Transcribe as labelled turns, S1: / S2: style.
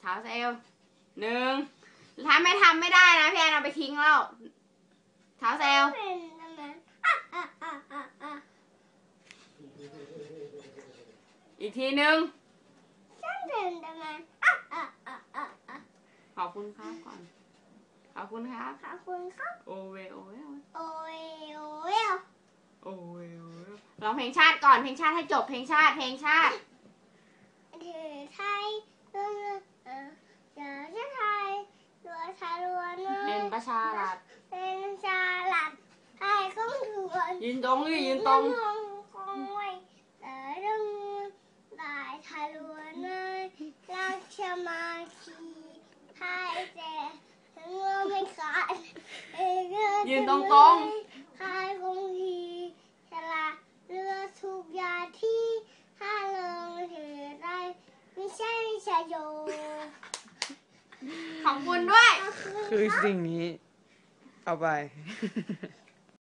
S1: เท้าเซลลหนึ่งถ้าไม่ทำไม่ได้นะพี่แอนเอาไปทิ้งแล้วเท้าเซลล
S2: เป็นทำไมอะอะอะอะอะ
S1: อีกทีหนึ่ง
S2: ฉันเป็นทำไมอะอะอะอะอะ
S1: ขอบคุณครับก่อน ขอบคุณครับ
S2: ขอบคุณครับ
S1: โอเวโอเว
S2: โอ้ยโอ้ย
S1: โอเวโอเวร้องเพลงชาติก่อน เพลงชาติให้จบ เพลงชาติ เพลงชาติ
S2: ถือไทยเรื่องเออเจอชาไทยรัวไทยรัว เนื้
S1: เป็นประชารัฐ
S2: เป็นชาลัดไทยก็ถือว่า
S1: ยืนตรงดิยืนตรง
S2: คงไว้แต่เรื่องได้ไทยรัวเนื้อรักชมาคีไทยเจถึงว่าไม่ขาดเอเกอ
S1: ยืนตรงๆ
S2: ไทยคงทีฉลาดเรือทุกอยางที่ถ้าเริงถือได้ไม่ใช่ชายโย
S1: ขอบคุณด้วย
S2: ขอบ คื
S3: อสิ่งนี้ เอาไป